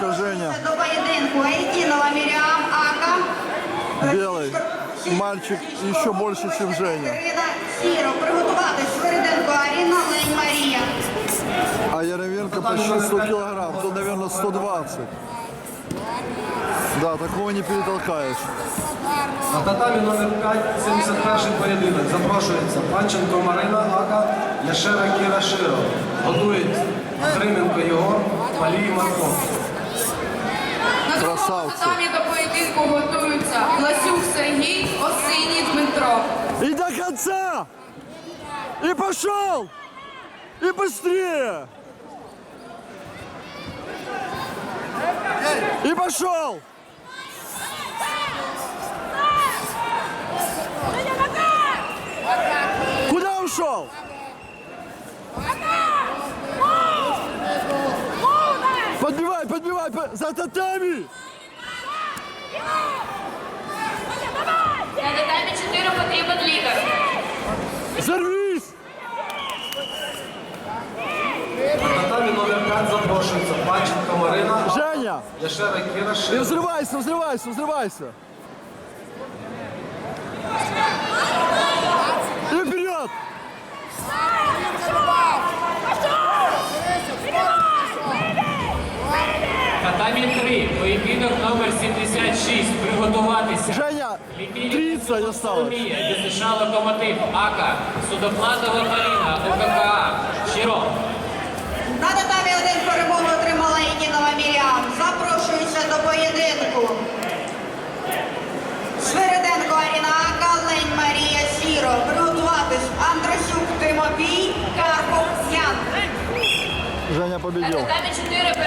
Ярмоленко Женя. До поєдинку Айтінова Міріам Ака. Белый. Мальчик еще больше, чем Женя. Сіро. Приготуватись. Свериденко Аріна Лень Марія. А Яровенко почти 100 килограмм. Тут, наверное, 120. Да, такого не перетолкаешь. На татамі номер 5, 71 поєдинок. Запрошується Панченко Марина Ака, Яшера Кіра Широ. Готують Трименко Єгор, Палій Марко. На другому Красавці. татамі до поєдинку готуються Ласюк Сергій, Осиній Дмитро. И до конца! И пошел! И быстрее! И пошел! Куда ушел? Подбивай, подбивай, по- за татами! На татамі 4 потрібен лікар. Взорвись! На татамі номер 5 запрошується Панченко Марина Ака, Женя! Яшера Кіра И Широ. взрывайся, взрывайся, взрывайся! Татамі 3, поєдинок номер 76. Приготуватися. Женя, 30 осталось. Соломія, Локомотив, АКА, Судоплатова Маріна, ОККА, Щиро. На татамі один перемогу отримала Айтінова Міріам. Запрошується до поєдинку. Свириденко Аріна Ака, Лень Марія Сіро. Приготуватись. Андросюк Тимофій, Карпов Ян. Женя На победил. татамі 4